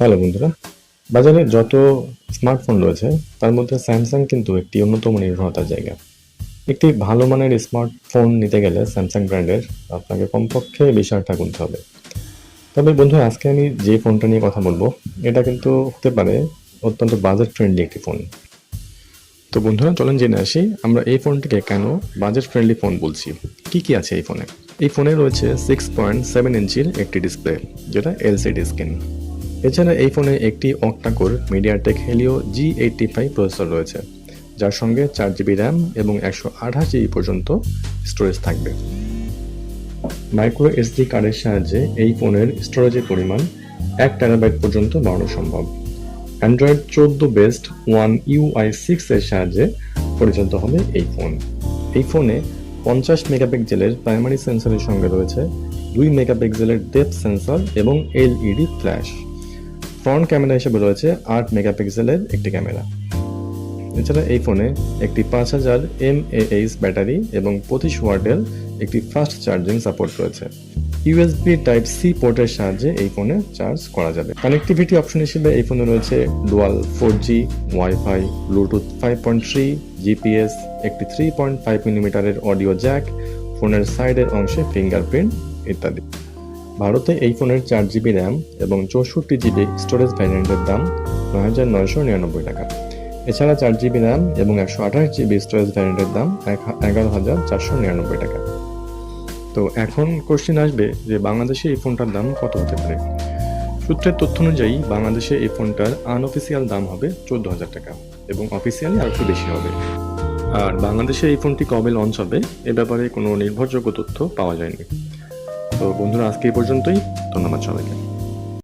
Hello বন্ধুরা, বাজারে যত স্মার্টফোন রয়েছে, তার মধ্যে স্যামসাং কিন্তু একটি অন্যতম নির্ভরতার জায়গা। একটি ভালো মানের স্মার্টফোন নিতে গেলে স্যামসাং ব্র্যান্ডের আপনাকে কমপক্ষে বিশ হাজার গুনতে হবে। তবে বন্ধু আজকে আমি যে ফোনটা নিয়ে কথা বলব, এটা কিন্তু হতে পারে অত্যন্ত বাজেট ফ্রেন্ডলি একটি ফোন তো বন্ধুরা, চলেন জেনে আসি, আমরা এই ফোনটিকে কেন বাজেট ফ্রেন্ডলি ফোন বলছি? কি কি আছে এই ফোনে এই ফোনে রয়েছে সিক্স পয়েন্ট সেভেন ইঞ্চির একটি ডিসপ্লে যেটা এলসিডি স্ক্রিন এছাড়া এই ফোনে একটি octa core MediaTek Helio G eighty five processor রয়েছে, যার সঙ্গে চার জিবি র্যাম এবং একশো আঠাশ জিবি পর্যন্ত স্টোরেজ থাকবে। মাইক্রো এসডি কার্ডের সাহায্যে এই ফোনের স্টোরেজের পরিমাণ এক টেরাবাইট পর্যন্ত বাড়ানো সম্ভব। অ্যান্ড্রয়েড চোদ্দ বেস্ট ওয়ান ইউআই সিক্স এর সাহায্যে পরিচালিত হবে এই ফোন। এই ফোনে পঞ্চাশ মেগাপিক্সেলের প্রাইমারি সেন্সরের সঙ্গে রয়েছে দুই মেগাপিক্সেলের ডেপ সেন্সর এবং এলইডি ফ্ল্যাশ ফ্রন্ট ক্যামেরা হিসেবে রয়েছে আট মেগাপিক্সেলের একটি ক্যামেরা। এছাড়া এই ফোনে একটি পাঁচ হাজার এম ব্যাটারি এবং পঁচিশ ওয়াটের একটি ফাস্ট চার্জিং সাপোর্ট রয়েছে। ইউএসবি টাইপ সি পোর্টের সাহায্যে এই ফোনে চার্জ করা যাবে। কানেক্টিভিটি অপশন হিসেবে এই ফোনে রয়েছে dual four G wifi Bluetooth five point three GPS একটি থ্রি পয়েন্ট ফাইভ মিলিমিটারের অডিও জ্যাক ফোনের সাইডের অংশে ফিঙ্গারপ্রিন্ট ইত্যাদি। ভারতে এই ফোনের চার জিবি র্যাম এবং চৌষট্টি জিবি স্টোরেজ ভ্যারিয়েন্টের দাম নয় হাজার নয়শো নিরানব্বই টাকা। এছাড়া চার জিবি র্যাম এবং একশো আঠাশ জিবি স্টোরেজ ভ্যারিয়েন্টের দাম এগারো হাজার চারশো নিরানব্বই টাকা। তো এখন কোশ্চেন আসবে যে বাংলাদেশে এই ফোনটার দাম কত হতে পারে? সূত্রের তথ্য অনুযায়ী বাংলাদেশে এই ফোনটার আনঅফিসিয়াল দাম হবে চোদ্দ হাজার টাকা এবং অফিসিয়ালি আর একটু বেশি হবে। আর বাংলাদেশে এই ফোনটি কবে লঞ্চ হবে এ ব্যাপারে কোনো নির্ভরযোগ্য তথ্য পাওয়া যায়নি। তো বন্ধুরা আজকে এই পর্যন্তই। ধন্যবাদ সবাইকে।